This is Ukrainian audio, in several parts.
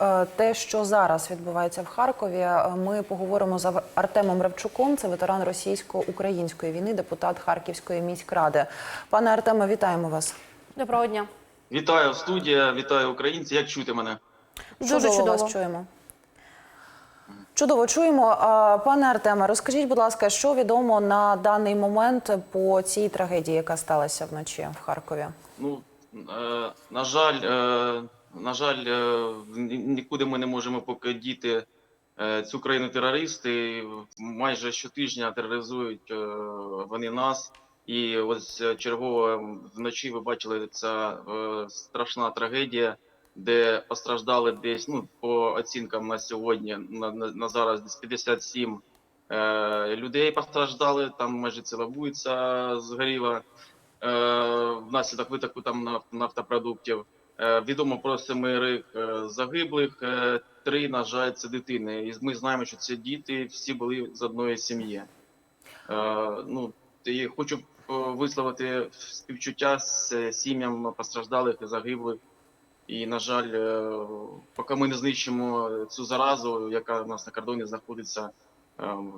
е, те, що зараз відбувається в Харкові, е, ми поговоримо з Артемом Ревчуком. Це ветеран російсько-української війни, депутат Харківської міськради. Пане Артеме, вітаємо вас. Доброго дня. Вітаю студія, вітаю українці. Як чути мене? Дуже чудово, чудово. вас чуємо. Чудово чуємо. Пане Артеме, розкажіть, будь ласка, що відомо на даний момент по цій трагедії, яка сталася вночі в Харкові? Ну е, на жаль, е, на жаль, е, нікуди ми не можемо поки діти е, цю країну терористи. Майже щотижня тероризують е, вони нас. І ось чергово вночі ви бачили ця страшна трагедія, де постраждали десь ну по оцінкам на сьогодні на, на, на зараз десь 57 е, людей постраждали. Там майже ціла вулиця згоріла е, внаслідок витоку там наф- нафтопродуктів. Е, відомо про семерих е, загиблих. Е, три, на жаль, це дитини. І ми знаємо, що ці діти всі були з одної сім'ї. Ну, і хочу висловити співчуття з сім'ям постраждалих і загиблих. І, на жаль, поки ми не знищимо цю заразу, яка у нас на кордоні знаходиться,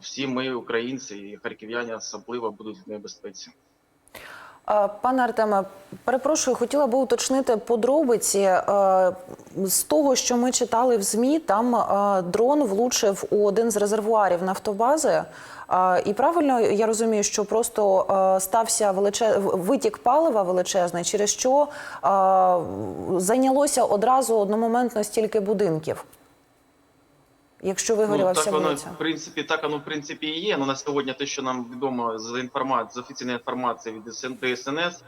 всі ми, українці і харків'яни, особливо будуть в небезпеці. Пане Артеме, перепрошую, хотіла би уточнити подробиці. Е, З того, що ми читали в ЗМІ, там е, дрон влучив у один з резервуарів нафтобази. Е, І правильно я розумію, що просто стався величе... витік палива величезний, через що зайнялося одразу одномоментно стільки будинків. Якщо вигоріла Ну, так воно в принципі, так воно в принципі і є. Ну на сьогодні, те, що нам відомо з інформації, з офіційної інформації від СН- ДСНС,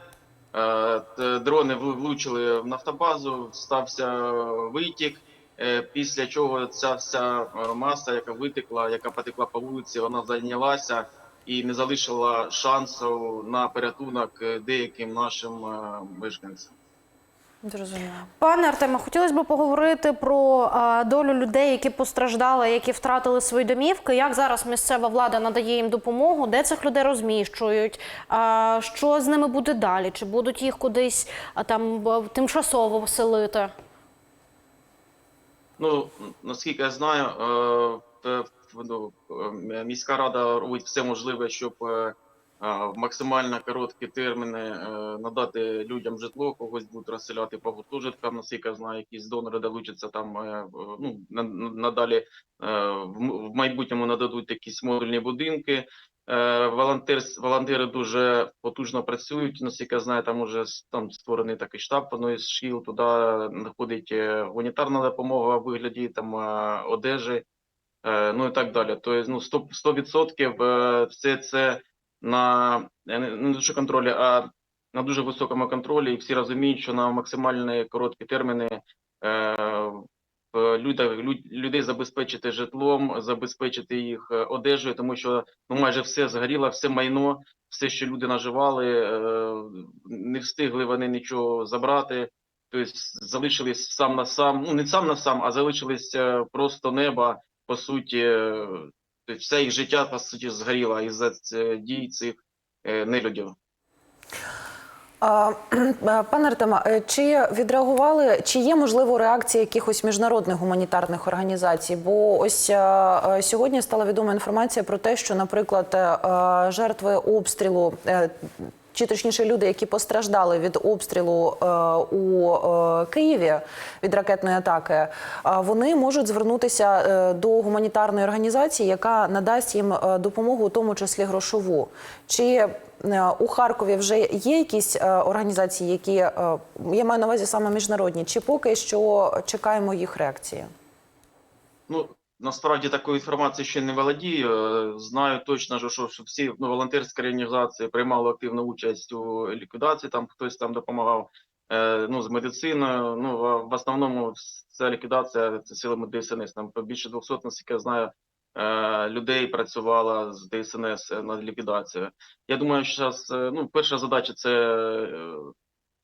е, дрони влучили в нафтобазу, стався витік. е, Після чого ця вся е, маса, яка витекла, яка потекла по вулиці, вона зайнялася і не залишила шансу на порятунок е, деяким нашим е, мешканцям. Зрозуміло. Пане Артеме, хотілося б поговорити про а, долю людей, які постраждали, які втратили свої домівки. Як зараз місцева влада надає їм допомогу? Де цих людей розміщують? А, що з ними буде далі? Чи будуть їх кудись а, там тимчасово вселити? Ну, наскільки я знаю, е, ну, е, міська рада робить все можливе, щоб е, в максимально короткі терміни е, надати людям житло, когось будуть розселяти по гуртожиткам, наскільки знаю, якісь донори долучаться там е, ну, на- на- надалі е, в майбутньому нададуть якісь модульні будинки. Е, Волонтер, волонтери дуже потужно працюють. Наскільки я знаю, там уже там створений такий штаб одної з шкіл. Туди надходить е, гуманітарна допомога в вигляді там е, одежі, е, ну і так далі. Тобто, ну 100%, 100% е, все це на не лише контролі, а на дуже високому контролі. І всі розуміють, що на максимальні короткі терміни е, люд- людей забезпечити житлом, забезпечити їх е, одежею, тому що ну майже все згоріло, все майно, все, що люди наживали, е, не встигли вони нічого забрати. Тобто залишились сам на сам, ну не сам на сам, а залишились е, просто неба, по суті, тобто все їх життя по суті згоріло із-за дій цих е, нелюдів. Пане Артема, е, чи відреагували, чи є можливо реакція якихось міжнародних гуманітарних організацій? Бо ось е, сьогодні стала відома інформація про те, що, наприклад, жертви обстрілу. Чи точніше люди, які постраждали від обстрілу е, у е, Києві від ракетної атаки, е, вони можуть звернутися до гуманітарної організації, яка надасть їм допомогу, у тому числі грошову. Чи у Харкові вже є якісь організації, які я маю на увазі саме міжнародні, чи поки що чекаємо їх реакції? Ну насправді такої інформації ще не володію. Е, Знаю точно, що, що, всі ну, волонтерські організації приймали активну участь у ліквідації. Там хтось там допомагав е, ну, з медициною. Ну в, основному ця ліквідація це силами ДСНС. Там більше 200, наскільки я знаю, е, людей працювало з ДСНС над ліквідацією. Я думаю, що зараз ну, перша задача це. е,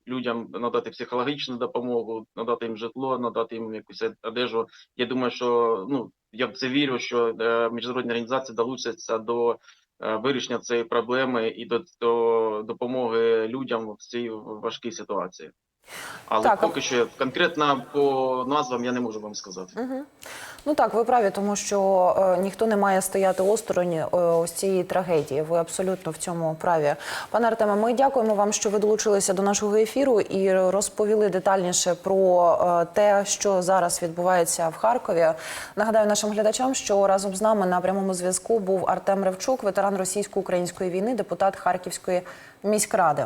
Людям надати психологічну допомогу, надати їм житло, надати їм якусь одежу. Я думаю, що ну я в це вірю, що е, міжнародні організації долучаться до е, вирішення цієї проблеми і до, до допомоги людям в цій важкій ситуації. Але Так, поки що конкретно по назвам я не можу вам сказати. Ну так, ви праві, тому що е, ніхто не має стояти осторонь е, ось цієї трагедії. Ви абсолютно в цьому праві. Пане Артеме, ми дякуємо вам, що ви долучилися до нашого ефіру і розповіли детальніше про е, те, що зараз відбувається в Харкові. Нагадаю нашим глядачам, що разом з нами на прямому зв'язку був Артем Ревчук, ветеран російсько-української війни, депутат Харківської міськради.